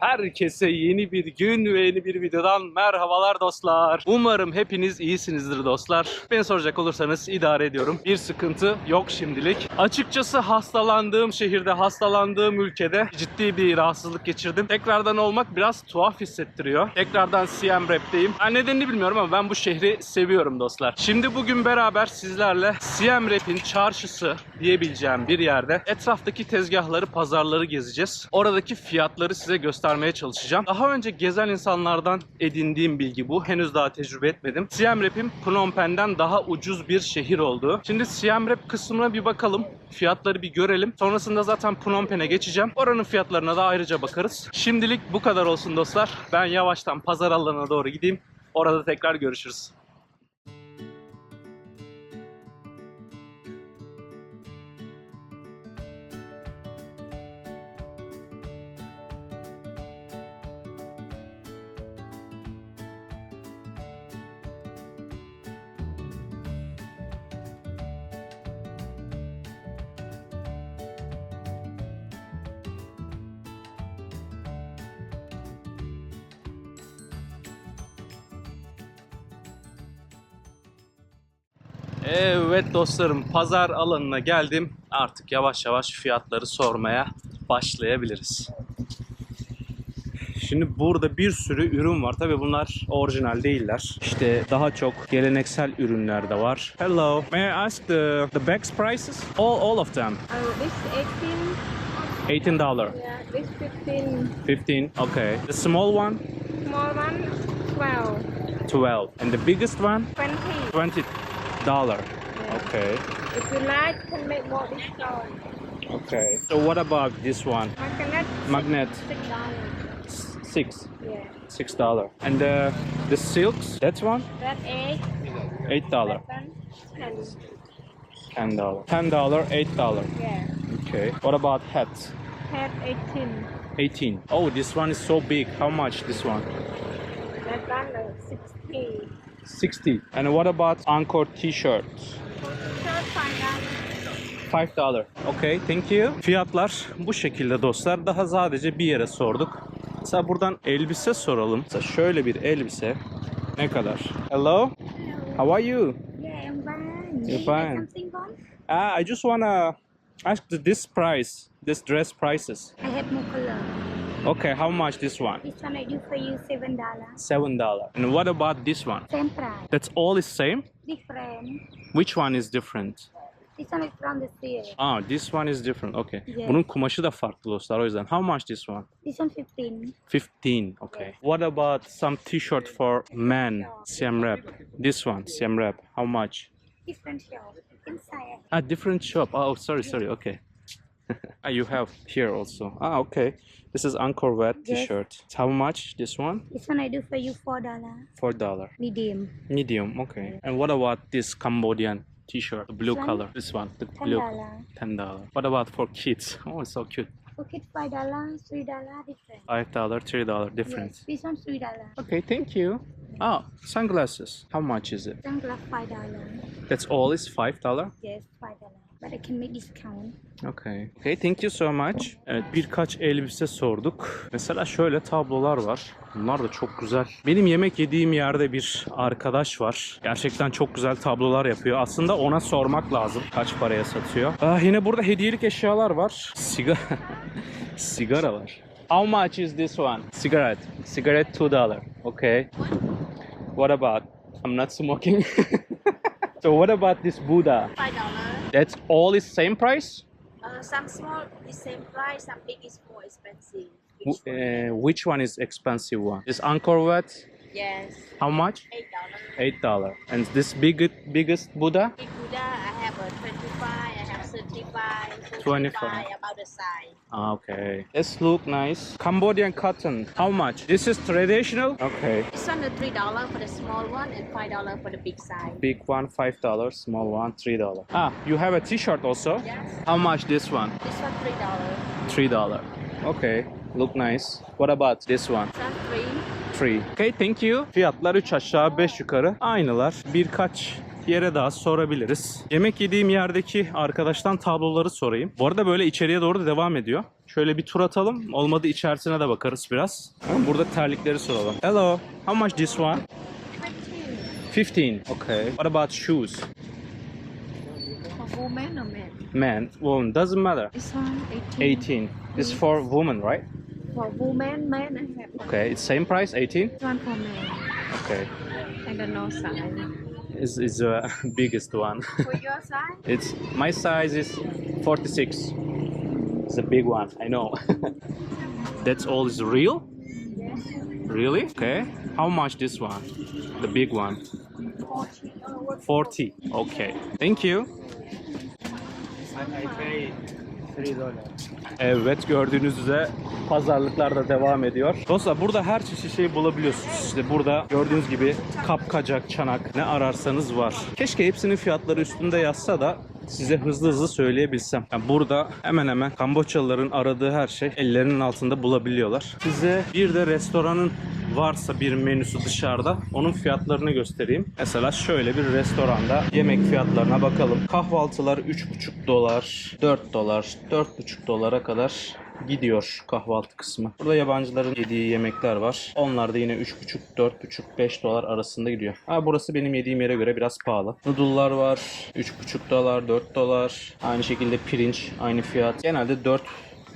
Herkese yeni bir gün ve yeni bir videodan merhabalar dostlar. Umarım hepiniz iyisinizdir dostlar. Beni soracak olursanız idare ediyorum. Bir sıkıntı yok şimdilik. Açıkçası hastalandığım şehirde, hastalandığım ülkede ciddi bir rahatsızlık geçirdim. Tekrardan olmak biraz tuhaf hissettiriyor. Tekrardan Siem Reap'teyim. Ha, nedenini bilmiyorum ama ben bu şehri seviyorum dostlar. Şimdi bugün beraber sizlerle Siem Reap'in çarşısı diyebileceğim bir yerde etraftaki tezgahları, pazarları gezeceğiz. Oradaki fiyatları size göstermeye çalışacağım. Daha önce gezen insanlardan edindiğim bilgi bu. Henüz daha tecrübe etmedim. Siem Reap'in Phnom Penh'den daha ucuz bir şehir olduğu. Şimdi Siem Reap kısmına bir bakalım. Fiyatları bir görelim. Sonrasında zaten Phnom Penh'e geçeceğim. Oranın fiyatlarına da ayrıca bakarız. Şimdilik bu kadar olsun dostlar. Ben yavaştan pazar alanına doğru gideyim. Orada tekrar görüşürüz. Evet dostlarım pazar alanına geldim. Artık yavaş yavaş fiyatları sormaya başlayabiliriz. Şimdi burada bir sürü ürün var. Tabi bunlar orijinal değiller. İşte daha çok geleneksel ürünler de var. Hello. May I ask the the bags prices? All all of them. Oh, this 18. 18 dollar. Yeah, this 15. 15. Okay. The small one Small one, 12. 12 and the biggest one 20. 20 dollar. Yeah. Okay. If you like, can make more discount. Okay. So what about this one? Magnet, Magnet six dollars. 6 Yeah. six dollar and the the silks that one That eight. eight dollar ten. ten dollar ten dollar eight dollar Yeah. okay what about hats Hat 18. 18 oh this one is so big how much this one That one, uh, 60. 60 and what about encore t-shirts Shirt, five dollars. 5 dollar okay thank you fiyatlar bu şekilde dostlar daha sadece bir yere sorduk mesela buradan elbise soralım mesela şöyle bir elbise ne kadar hello how are you Yeah, I'm fine. You're fine. Something fun? Ah, I just wanna ask this price, this dress prices. I have more color. Okay, how much this one? This one I do for you, seven dollars. Seven dollar. And what about this one? Same price. That's all is same. Different. Which one is different? This one is from the sale. Ah, this one is different. Okay. Yes. Bunun kumaşı da farklı dostlar o yüzden. How much this one? This one 15. 15. Okay. What about some t-shirt for men? Siam wrap. This one, Siam wrap. How much? Different shop. Inside. Ah, different shop. Oh, sorry, sorry. Okay. Ah, you have here also. Ah, okay. This is Angkor Wat Yes. t-shirt. How much this one? This one I do for you four dollar. Four dollar. Medium. Medium, okay. And what about this Cambodian t-shirt, the blue This one? color? This one, the Ten blue. dollar. Ten dollar. What about for kids? Oh, it's so cute. For kids five dollar, three dollar different. Five dollar, three dollar difference. Yes. This one three dollar. Okay, thank you. Oh, sunglasses. How much is it? Sunglass five dollar. That's all is five dollar. Yes, five dollar. But I can make discount. Okay. Okay, thank you so much. Evet, birkaç elbise sorduk. Mesela şöyle tablolar var. Bunlar da çok güzel. Benim yemek yediğim yerde bir arkadaş var. Gerçekten çok güzel tablolar yapıyor. Aslında ona sormak lazım kaç paraya satıyor. Ah, yine burada hediyelik eşyalar var. Sigara sigara var. How much is this one? Cigarette. Cigarette 2 dollar. Okay. What about? I'm not smoking. so what about this Buddha? Five dollar. That's all is same price? Uh, some small is same price, some big is more expensive. Wh- Which one? uh, which one is expensive one? This Angkor Wat, yes, how much? eight dollar. Eight dollar. And this big biggest Buddha? Big Buddha, 25. about the size. Ah, Okay. This look nice. Cambodian cotton. How much? This is traditional. Okay. This one the three dollar for the small one and five dollar for the big size. Big one five dollars. Small one three dollar. Ah, you have a T-shirt also. Yes, How much this one? this one three dollar. Three dollar. Okay. Look nice. What about this one? This one three. Free. Okay, thank you. Fiyatlar 3 aşağı 5 yukarı aynılar. Birkaç yere daha sorabiliriz. Yemek yediğim yerdeki arkadaştan tabloları sorayım. Bu arada böyle içeriye doğru da devam ediyor. Şöyle bir tur atalım. Olmadı içerisine de bakarız biraz. Burada terlikleri soralım. Hello, how much this one? 15. Okay. What about shoes? For woman or man? Man, woman, doesn't matter. This one 18. 18. This is for woman, right? For woman, man I have Okay, it's same price, 18? this one for man. Okay. I don't know size. Is is the biggest one. For your size? It's my size is 46. It's a big one, I know. That's all is real? Yes. Really? Okay. How much this one? The big one. 40. Uh, okay. Thank you. Evet gördüğünüz üzere pazarlıklar da devam ediyor. Dostlar burada her çeşit şey bulabiliyorsunuz. İşte burada gördüğünüz gibi kapkacak, çanak ne ararsanız var. Keşke hepsinin fiyatları üstünde yazsa da size hızlı hızlı söyleyebilsem. Yani burada hemen hemen Kamboçyalıların aradığı her şey ellerinin altında bulabiliyorlar. Size bir de restoranın varsa bir menüsü dışarıda onun fiyatlarını göstereyim. Mesela şöyle bir restoranda yemek fiyatlarına bakalım. Kahvaltılar 3,5 dolar, 4 dolar, 4,5 dolara kadar gidiyor kahvaltı kısmı. Burada yabancıların yediği yemekler var. Onlar da yine 3,5, 4,5, 5 dolar arasında gidiyor. Ha burası benim yediğim yere göre biraz pahalı. Noodle'lar var. 3,5 dolar, 4 dolar. Aynı şekilde pirinç aynı fiyat. Genelde 4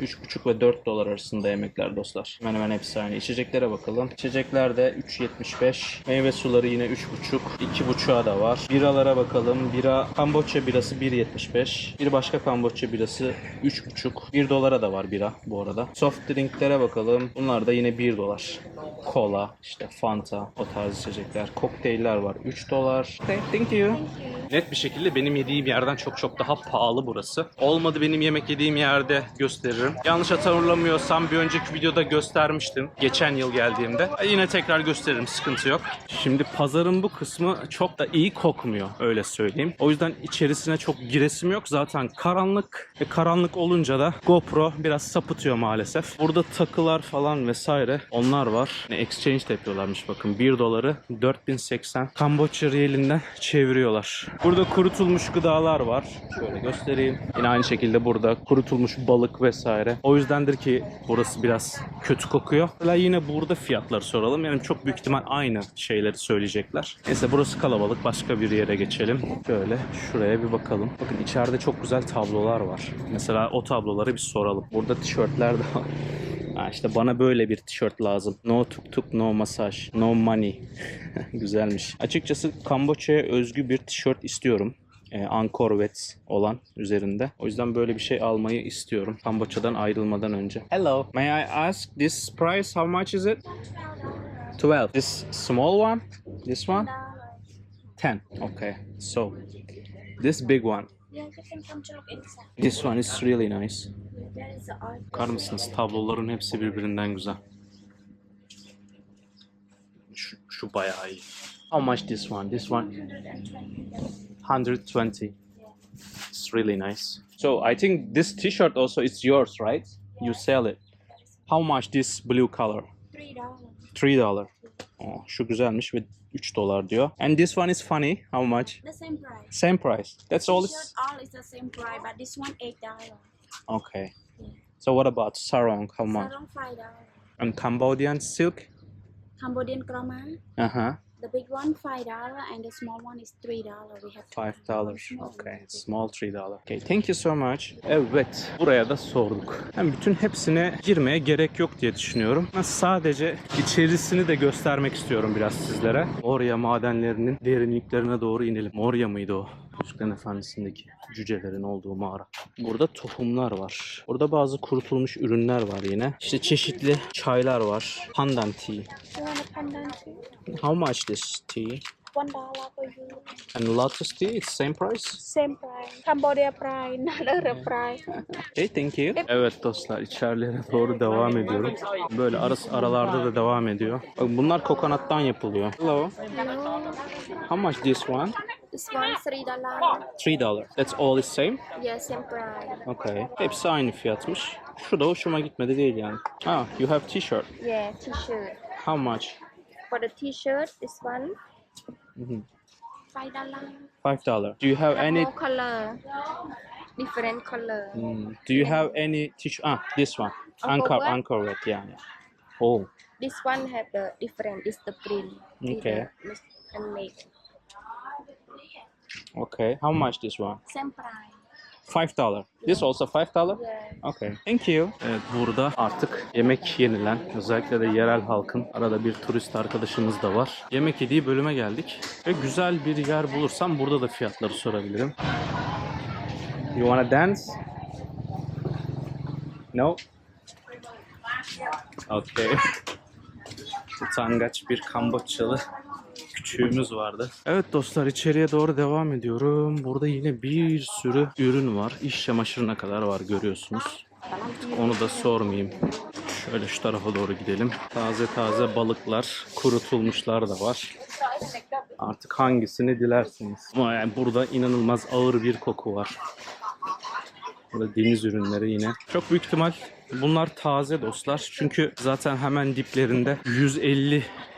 3,5 ve 4 dolar arasında yemekler dostlar. Hemen hemen hepsi aynı. İçeceklere bakalım. İçecekler de 3.75. Meyve suları yine 3,5. 2,5'a da var. Biralara bakalım. Bira Kamboçya birası 1.75. Bir başka Kamboçya birası 3,5. 1 dolara da var bira bu arada. Soft drinklere bakalım. Bunlar da yine 1 dolar. Kola, işte Fanta, o tarz içecekler. Kokteyller var 3 dolar. Okay, thank you. Net bir şekilde benim yediğim yerden çok çok daha pahalı burası. Olmadı benim yemek yediğim yerde gösteririm. Yanlış hatırlamıyorsam bir önceki videoda göstermiştim. Geçen yıl geldiğimde. E, Yine tekrar gösteririm sıkıntı yok. Şimdi pazarın bu kısmı çok da iyi kokmuyor öyle söyleyeyim. O yüzden içerisine çok giresim yok. Zaten karanlık ve karanlık olunca da GoPro biraz sapıtıyor maalesef. Burada takılar falan vesaire onlar var. Ne exchange de yapıyorlarmış bakın. 1 doları 4080 Kamboçya riyelinden çeviriyorlar. Burada kurutulmuş gıdalar var. Şöyle göstereyim. Yine aynı şekilde burada kurutulmuş balık vesaire. O yüzdendir ki burası biraz kötü kokuyor. Mesela yine burada fiyatları soralım. Yani çok büyük ihtimal aynı şeyleri söyleyecekler. Neyse burası kalabalık. Başka bir yere geçelim. Şöyle şuraya bir bakalım. Bakın içeride çok güzel tablolar var. Mesela o tabloları bir soralım. Burada tişörtler de var. Ha işte bana böyle bir tişört lazım. No tuk tuk, no masaj, no money. Güzelmiş. Açıkçası Kamboçya'ya özgü bir tişört istiyorum. Angkor Wat olan üzerinde. O yüzden böyle bir şey almayı istiyorum. Kamboçya'dan ayrılmadan önce. Hello. May I ask this price? How much is it? 12. This small one? This one? 10. Okay. So, this big one. This one is really nice. Bakar mısınız? Tabloların hepsi birbirinden güzel. Şu, şu bayağı iyi. How much this one? This one 120. It's really nice. So I think this t-shirt also is yours, right? You sell it. How much this blue color? Three dollars. 3 dollar. Oh, şu güzelmiş ve 3 dolar diyor. And this one is funny. How much? The same price. Same price. That's all. T-shirt all is the same price, but this one eight dollars. Okay. So what about sarong? How much? Sarong five dollars. And Cambodian silk? Cambodian krama, Uh huh. The big one five dollar and the small one is three dollar. We have Five dollars. Okay. Small three dollar. Okay. Thank you so much. Evet. Buraya da sorduk. Ben bütün hepsine girmeye gerek yok diye düşünüyorum. Ben sadece içerisini de göstermek istiyorum biraz sizlere. Moria madenlerinin derinliklerine doğru inelim. Moria mıydı o? Yüzüklerin Efendisi'ndeki cücelerin olduğu mağara. Burada tohumlar var. Burada bazı kurutulmuş ürünler var yine. İşte çeşitli çaylar var. Pandan tea. How much this tea? One dollar for you. And lotus tea, it's same price? Same price. Cambodia price, not other price. Okay, thank you. Evet dostlar içerilere doğru devam ediyorum. Böyle arası aralarda da devam ediyor. Bak bunlar kokonattan yapılıyor. Hello. How much this one? This one three dollar. 3 dollar. That's all is same? Yeah, same price. Okay. Hepsi aynı fiyatmış. Şu da hoşuma gitmedi değil yani. Ah, you have t-shirt. Yeah, t-shirt. How much? For the t-shirt, this one Mhm. five dollar. Five dollar. Do you have any More color. Different color. Hmm, Do you have any tissue? Ah, this one. Anchor? Anchor Wat, yeah, yeah. Oh, This one have the different. Is the print. Okay. And make okay. How much this one? same price. Five dollar. This also five dollar? Okay. Thank you. Evet burada artık yemek yenilen özellikle de yerel halkın arada bir turist arkadaşımız da var. Yemek yediği bölüme geldik. Ve güzel bir yer bulursam burada da fiyatları sorabilirim. You wanna dance? No? Okay. Utangaç bir Kamboçyalı küçüğümüz vardı. Evet dostlar içeriye doğru devam ediyorum. Burada yine bir sürü ürün var. İş çamaşırına kadar var görüyorsunuz. Onu da sormayayım. Şöyle şu tarafa doğru gidelim. Taze taze balıklar, kurutulmuşlar da var. Artık hangisini dilerseniz. Ama yani burada inanılmaz ağır bir koku var. Burada deniz ürünleri yine. Çok büyük ihtimal bunlar taze dostlar. Çünkü zaten hemen diplerinde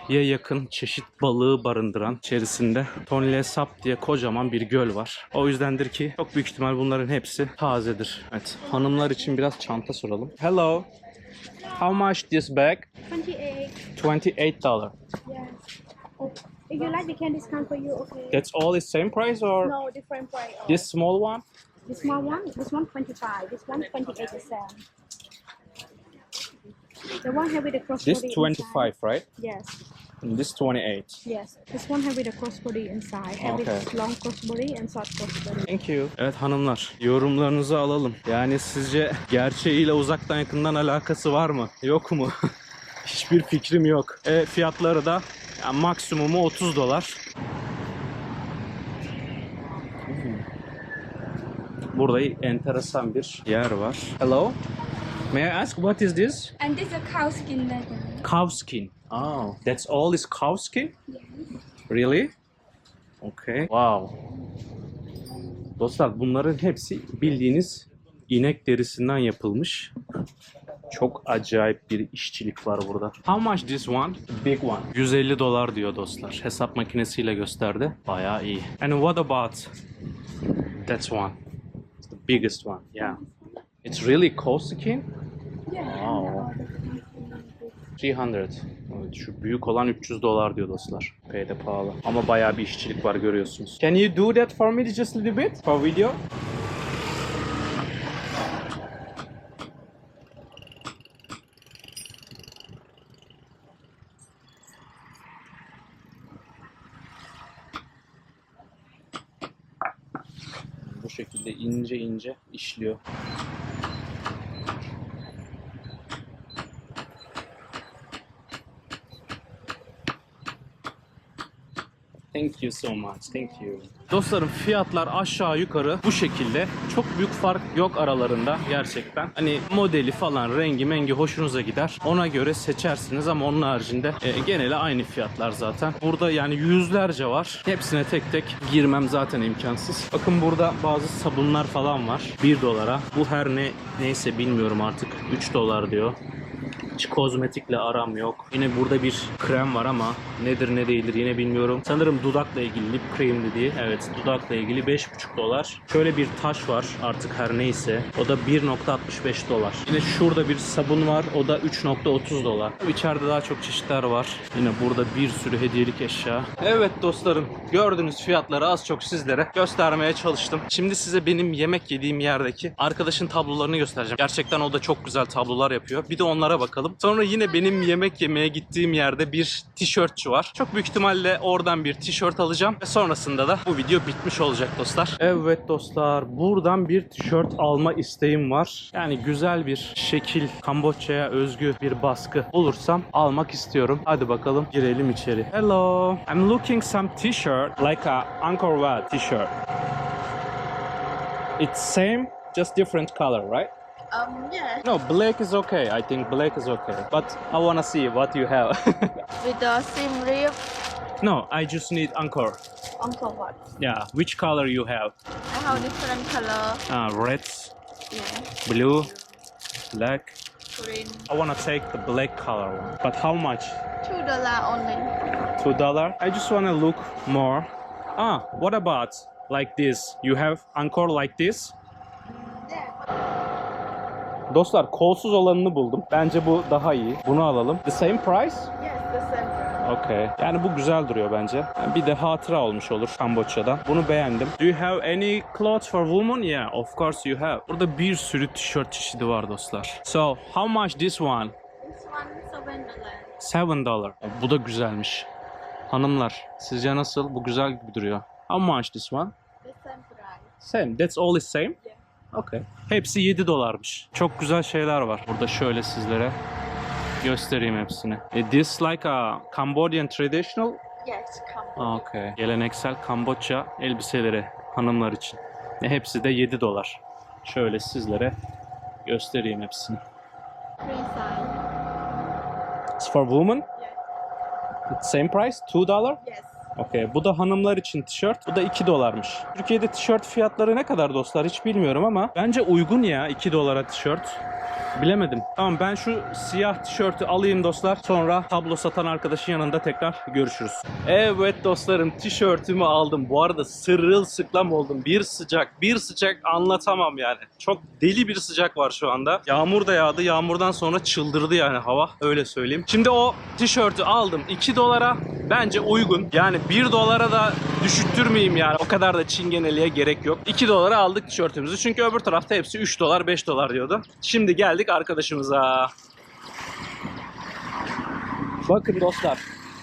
150'ye yakın çeşit balığı barındıran içerisinde Tonle Sap diye kocaman bir göl var. O yüzdendir ki çok büyük ihtimal bunların hepsi tazedir. Evet hanımlar için biraz çanta soralım. Hello. How much this bag? 28. 28 dollar. Yes. Oh, if you like, we can discount for you. Okay. That's all the same price or No, different price. Oh, this small one? This small one, this one 25. This one 28 percent. The one have with the cross This body 25, right? Inside. Yes. And this 28. Yes. This one have with the cross body inside. Have Okay. with long cross body and short cross body. Thank you. Evet hanımlar, yorumlarınızı alalım. Yani sizce gerçeğiyle uzaktan yakından alakası var mı? Yok mu? Hiçbir fikrim yok. E, fiyatları da yani maksimumu 30 dolar. Burada enteresan bir yer var. Hello. May I ask what is this? And this is a cow skin leather. Cow skin. Oh, that's all is cow skin? Really? Okay. Wow. Dostlar bunların hepsi bildiğiniz inek derisinden yapılmış. Çok acayip bir işçilik var burada. How much this one? Big one. 150 dolar diyor dostlar. Hesap makinesiyle gösterdi. Bayağı iyi. And what about that one? It's the biggest one. Yeah. It's really cow skin? Wow. 300. Evet, şu büyük olan 300 dolar diyor dostlar. Epey pahalı. Ama bayağı bir işçilik var görüyorsunuz. Can you do that for me just a little bit for video? Bu şekilde ince ince işliyor. Thank you so much. Thank you. Dostlarım fiyatlar aşağı yukarı bu şekilde. Çok büyük fark yok aralarında gerçekten. Hani modeli falan rengi mengi hoşunuza gider. Ona göre seçersiniz ama onun haricinde e, geneli aynı fiyatlar zaten. Burada yani yüzlerce var. Hepsine tek tek girmem zaten imkansız. Bakın burada bazı sabunlar falan var. 1 dolara. Bu her ne neyse bilmiyorum artık. 3 dolar diyor. Hiç kozmetikle aram yok. Yine burada bir krem var ama nedir ne değildir yine bilmiyorum. Sanırım dudakla ilgili lip cream dediği. Evet dudakla ilgili 5,5 dolar. Şöyle bir taş var artık her neyse. O da 1.65 dolar. Yine şurada bir sabun var. O da 3.30 dolar. İçeride daha çok çeşitler var. Yine burada bir sürü hediyelik eşya. Evet dostlarım gördüğünüz fiyatları az çok sizlere göstermeye çalıştım. Şimdi size benim yemek yediğim yerdeki arkadaşın tablolarını göstereceğim. Gerçekten o da çok güzel tablolar yapıyor. Bir de onlara bakalım. Sonra yine benim yemek yemeye gittiğim yerde bir tişörtçü var. Çok büyük ihtimalle oradan bir tişört alacağım. Ve sonrasında da bu video bitmiş olacak dostlar. Evet dostlar buradan bir tişört alma isteğim var. Yani güzel bir şekil Kamboçya'ya özgü bir baskı bulursam almak istiyorum. Hadi bakalım girelim içeri. Hello. I'm looking some t-shirt like a Angkor Wat t-shirt. It's same just different color, right? Um, yeah. No, black is okay. I think black is okay. But I wanna see what you have. With the same rib, no, I just need anchor. Uncle what? Yeah, which color you have? I have different color. Uh, red, Yeah. blue, black. Green. I wanna take the black color one. But how much? Two dollar only. Two dollar. I just wanna look more Ah, what about like this? You have anchor like this? Dostlar kolsuz olanını buldum. Bence bu daha iyi. Bunu alalım. The same price? Yes, the same price. Okay. Yani bu güzel duruyor bence. Yani bir de hatıra olmuş olur Kamboçya'dan. Bunu beğendim. Do you have any clothes for women? Yeah, of course you have. Burada bir sürü tişört çeşidi var dostlar. So, how much this one? This one seven dollar. Seven dollar. Bu da güzelmiş. Hanımlar, sizce nasıl? Bu güzel gibi duruyor. How much this one? The same price. Same. That's all is same? Yeah. Okay. Hepsi 7 dolarmış. Çok güzel şeyler var. Burada şöyle sizlere göstereyim hepsini. E, This like a Cambodian traditional Yes, come. Okay. Geleneksel Kamboçya elbiseleri hanımlar için. E, hepsi de 7 dolar. Şöyle sizlere göstereyim hepsini. It's for women. Yes. It's same price, 2 dollar. Yes. Okay. Bu da hanımlar için tişört. Bu da 2 dolarmış. Türkiye'de tişört fiyatları ne kadar dostlar hiç bilmiyorum ama bence uygun ya 2 dolara tişört. Bilemedim. Tamam ben şu siyah tişörtü alayım dostlar. Sonra tablo satan arkadaşın yanında tekrar görüşürüz. Evet dostlarım tişörtümü aldım. Bu arada sırılsıklam oldum. Bir sıcak, bir sıcak anlatamam yani. Çok deli bir sıcak var şu anda. Yağmur da yağdı. Yağmurdan sonra çıldırdı yani hava. Öyle söyleyeyim. Şimdi o tişörtü aldım 2 dolara. Bence uygun. Yani 1 dolara da düşüttürmeyeyim yani. O kadar da çingeneliğe gerek yok. 2 dolara aldık tişörtümüzü. Çünkü öbür tarafta hepsi 3 dolar 5 dolar diyordu. Şimdi geldik arkadaşımıza. Bakın dostlar.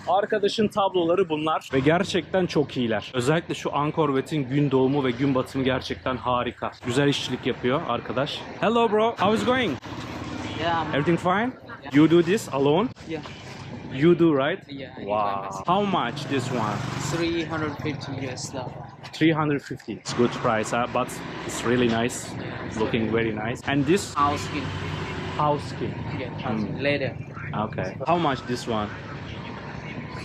Arkadaşın tabloları bunlar ve gerçekten çok iyiler. Özellikle şu Angkor Wat'in gün doğumu ve gün batımı gerçekten harika. Güzel işçilik yapıyor arkadaş. Hello bro, how is going? Yeah, Everything fine? You do this alone? yeah, You do right? yeah. Wow. How much this one? Three hundred fifty US dollar. 350. It's good price, uh, but it's really nice. Looking very nice. And this House skin. House skin. Yeah, house skin. Leather. Okay. How much this one?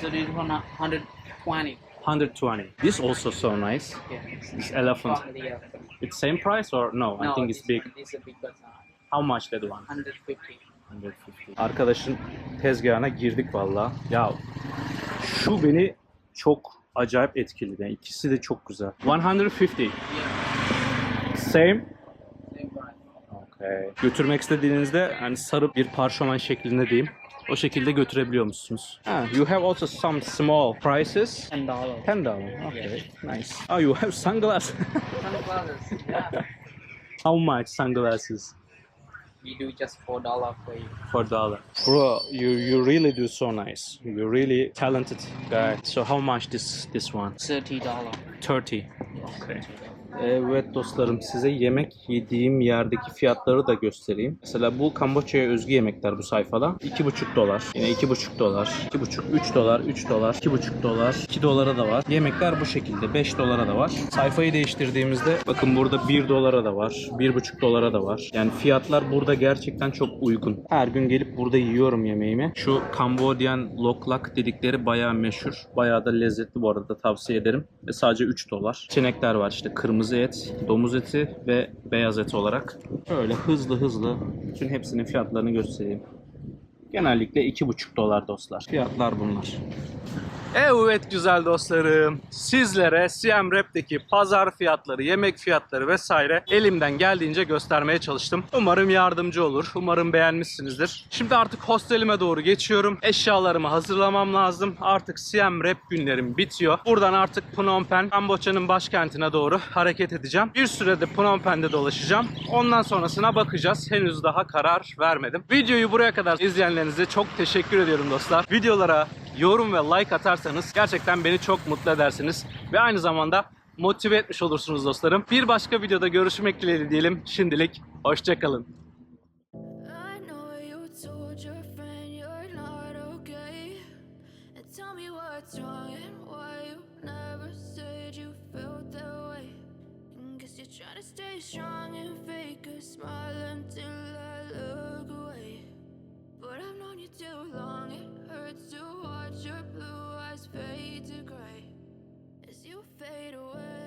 So this one uh, hundred twenty. 120. This also so nice. Yeah. This elephant. From the, uh, It's same price or no? I no, think it's this big. one is a big but How much that one? hundred fifty. 150. Arkadaşın tezgahına girdik valla. Ya şu beni çok acayip etkiledi. Yani ikisi de çok güzel. 150. Yeah. Same. Götürmek istediğinizde hani sarıp bir parşömen şeklinde diyeyim. O şekilde götürebiliyor musunuz? Ah, you have also some small prices. Ten dollar. 10 dollar. Okay, nice. Oh, you have sunglasses. Sunglasses. Yeah. How much sunglasses? We do just four dollar for you. For dollar. Bro, you you really do so nice. You're really talented guy. So how much this this one? Thirty dollar. 30. Okay. Evet dostlarım size yemek yediğim yerdeki fiyatları da göstereyim. Mesela bu Kamboçya'ya özgü yemekler bu sayfada. 2,5 dolar. Yine 2,5 dolar. 2,5 3 dolar, 3 dolar, 2,5 dolar, 2 dolara da var. Yemekler bu şekilde 5 dolara da var. Sayfayı değiştirdiğimizde bakın burada 1 dolara da var. 1,5 dolara da var. Yani fiyatlar burada gerçekten çok uygun. Her gün gelip burada yiyorum yemeğimi. Şu Kambodyan loklak dedikleri bayağı meşhur. Bayağı da lezzetli bu arada tavsiye ederim. Ve sadece 3 dolar. Seçenekler var işte kırmızı et, domuz eti ve beyaz et olarak. Böyle hızlı hızlı bütün hepsinin fiyatlarını göstereyim. Genellikle 2,5 dolar dostlar. Fiyatlar bunlar. Evet güzel dostlarım. Sizlere Siem Reap'teki pazar fiyatları, yemek fiyatları vesaire elimden geldiğince göstermeye çalıştım. Umarım yardımcı olur. Umarım beğenmişsinizdir. Şimdi artık hostelime doğru geçiyorum. Eşyalarımı hazırlamam lazım. Artık Siem Reap günlerim bitiyor. Buradan artık Phnom Penh, Kamboçya'nın başkentine doğru hareket edeceğim. Bir sürede Phnom Penh'de dolaşacağım. Ondan sonrasına bakacağız. Henüz daha karar vermedim. Videoyu buraya kadar izleyenlerinize çok teşekkür ediyorum dostlar. Videolara yorum ve like yaparsanız gerçekten beni çok mutlu edersiniz. Ve aynı zamanda motive etmiş olursunuz dostlarım. Bir başka videoda görüşmek dileğiyle diyelim. Şimdilik hoşçakalın. Strong and fake a smile until I look away. But I've known you too long, it hurts to watch. your blue eyes fade to gray as you fade away.